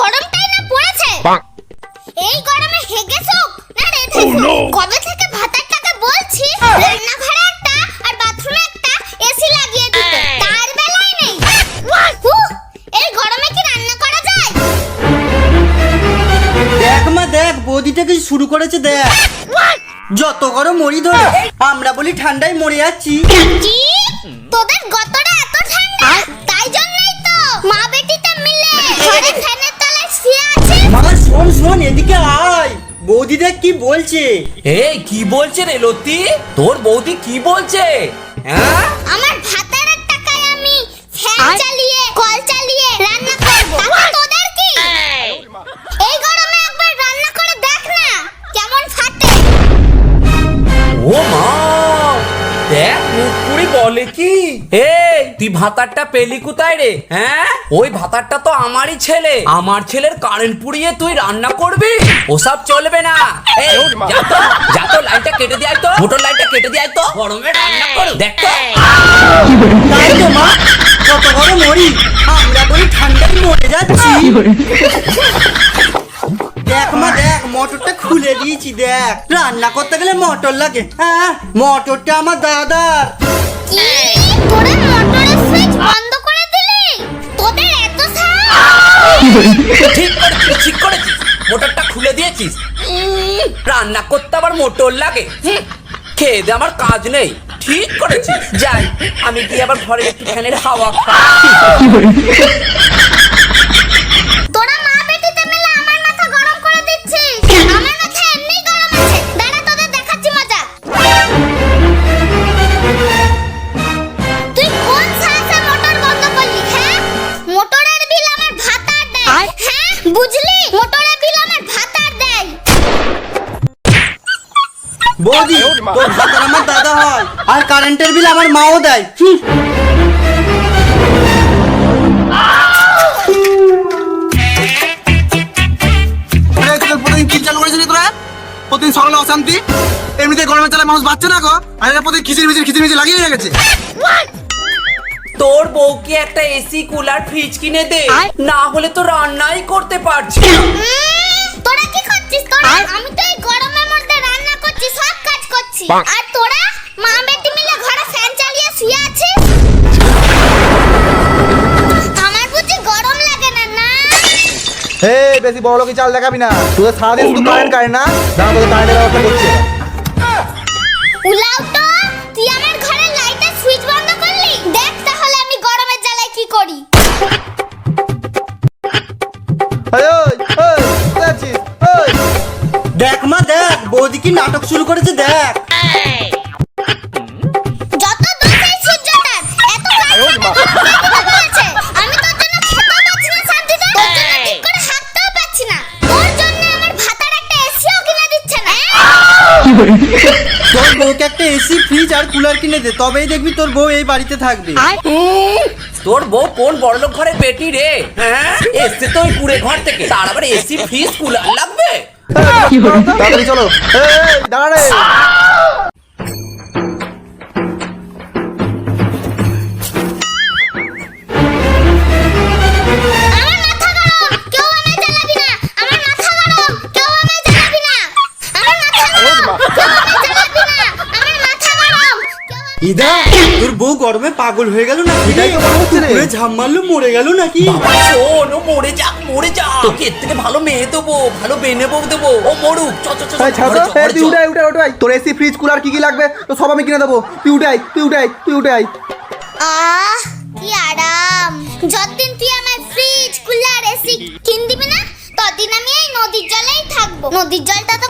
গরমটাই না পড়েছে? এই গরমে হেগে সুক না রে কবে থেকে ভাতার টাকা বলছি? রান্নাঘরে একটা আর বাথরুমে একটা এসি লাগিয়ে দিতে। তার বেলায় নেই। এই গরমে কি রান্না করা যায়? দেখ মা দেখ বৌদিটা কিছু শুরু করেছে দেখ। যত গরম মরি ধরে। আমরা বলি ঠান্ডায় মরে যাচ্ছি। তোদের গতরে এত ঠান্ডা? এদিকে আয় বৌদি দেখ কি বলছে এই কি বলছে রে লতি তোর বৌদি কি বলছে হ্যাঁ আমার ভাতারের টাকায় আমি ফ্যান চালিয়ে কল চালিয়ে রান্না করব বলে কি? এই তুই ভাতারটা পেলি কোথায় রে? হ্যাঁ? ওই ভাতারটা তো আমারই ছেলে। আমার ছেলের কারেন্ট পুড়িয়ে তুই রান্না করবি? ওসব চলবে না। এই যা তো যা তো লাইনটা কেটে দিয়ে আয় তো। মোটর লাইনটা কেটে দিয়ে আয় তো। গরমে রান্না কর। দেখ তো। তাই তো মা কত গরম মরি আমরা বলি ঠান্ডায় মরে যাচ্ছি। দেখ মা দেখ মোটরটা খুলে দিয়েছি দেখ। রান্না করতে গেলে মোটর লাগে। হ্যাঁ মোটরটা আমার দাদার কি তোরা মোটরের সুইচ বন্ধ করে দিলি? তোদের এত ঠিক করেছিস ঠিক করেছিস। মোটরটা খুলে দিয়েছিস? রান্না করতে আবার মোটর লাগে। খেয়ে দে আমার কাজ নেই। ঠিক করেছিস। যাই আমি গিয়ে আবার ঘরে একটু ফ্যানের হাওয়া খাই। বৌদি তোর ভাতার আমার দাদা হয় আর কারেন্টের বিল আমার মাও দেয়। প্রতিদিন করেছিলি তোরা? প্রতিদিন সকালে অশান্তি? এমনিতে গরমের চালায় মানুষ বাঁচছে না গো। আর এরা প্রতিদিন খিচির মিচির খিচির মিচির লাগিয়ে রেখেছে। তোর বউকে একটা এসি কুলার ফ্রিজ কিনে দে। না হলে তো রান্নাই করতে পারছি তোরা কি করছিস? তোরা আমি তো এই গরমের করছি আর তোরা মা বেটি মিলে ঘরে ফ্যান চালিয়ে শুয়ে আছিস? আমার বুঝি গরম লাগে না না? এই বেশি বড় লোকের চাল দেখাবি না। তোদের সারাদিন শুধু কারেন্ট কারেন্ট না দাঁড়া তোদের কারেন্টের ব্যবস্থা করছে। উলাও তো তুই আমার ঘরের লাইটের সুইচ বন্ধ করলি? দেখ তাহলে আমি গরমের জ্বালায় কি করি। দেখ মা দেখ বৌদি কি নাটক শুরু করেছে দেখ। যত দোষ এই এত কাজ আমি তোর জন্য খেতেও পাচ্ছি না শান্তিতে তোর জন্য ঠিক করে হাঁটতেও পাচ্ছি না। তোর জন্য আমার ভাতার একটা এসিও কিনে দিচ্ছে না। তোর বউকে একটা এসি ফ্রিজ আর কুলার কিনে দে তবেই দেখবি তোর বউ এই বাড়িতে থাকবে। তোর বউ কোন বড়লোক ঘরের বেটি রে? হ্যাঁ? এসছে তো ওই কুড়ে ঘর থেকে। তার আবার এসি ফ্রিজ কুলার লাগবে? তাড়াতাড়ি চলো। এই, ইদা তোর বউ গরমে পাগল হয়ে গেল না এটাই তো মনে হচ্ছে রে। পুকুরে ঝাম মারলো মরে গেল নাকি? শোন ও মরে যাক মরে যাক তোকে এর থেকে ভালো মেয়ে দেবো ভালো বেনে বউ দেবো। ও মরুক চ চ চ ছাড় তুই চ। উঠে আয়, উঠে আয়, উঠে আয়। তোর এসি ফ্রিজ কুলার কি কি লাগবে? তো সব আমি কিনে দেবো। তুই উঠে আয় তুই উঠে আয় তুই উঠে আয় আহ কি আরাম। যতদিন তুই আমার ফ্রিজ কুলার এসি কিন দিবি না ততদিন আমি এই নদীর জলেই থাকব। নদীর জলটা তো